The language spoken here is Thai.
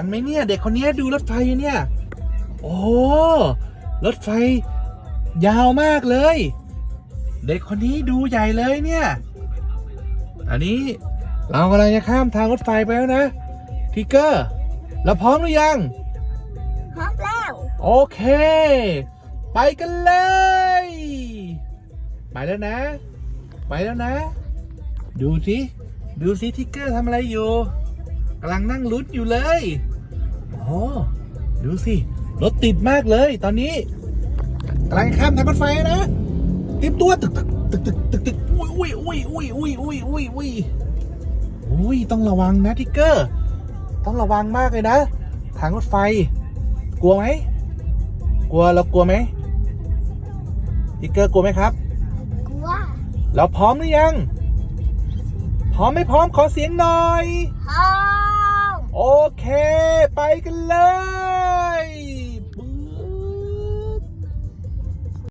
ทันไหมเนี่ย เด็กคนนี้ดูรถไฟอยู่เนี่ย โอ้โหรถไฟ ยาวมากเลย เด็กคนนี้ดูใหญ่เลยเนี่ย อันนี้เรากำลังจะข้ามทางรถไฟไปแล้วนะทิกเกอร์เราพร้อมหรือยัง พร้อมแล้ว โอเค ไปกันเลย ไปแล้วนะ ไปแล้วนะ ดูสิ ดูสิทิกเกอร์ทำอะไรอยู่กำลังนั่งลุ้นอยู่เลย โอ้ดูสิ รถติดมากเลย ตอนนี้กำลังข้ามทางรถไฟนะเตรียมตัวตึกตึกตึกตึกตึกตึกอุ้ยอุ้ยอุ้ยอุ้ยอุ้ยอุ้ยอุ้ยอุ้ยอุ้ยต้องระวังนะทิกเกอร์ ต้องระวังมากเลยนะทางรถไฟ กลัวไหมกลัวเรากลัวไหมทิกเกอร์กลัวไหมครับ กลัว เราพร้อมหรือยัง พร้อมไม่พร้อมขอเสียงหน่อย พร้อม โอเคไป กันเลย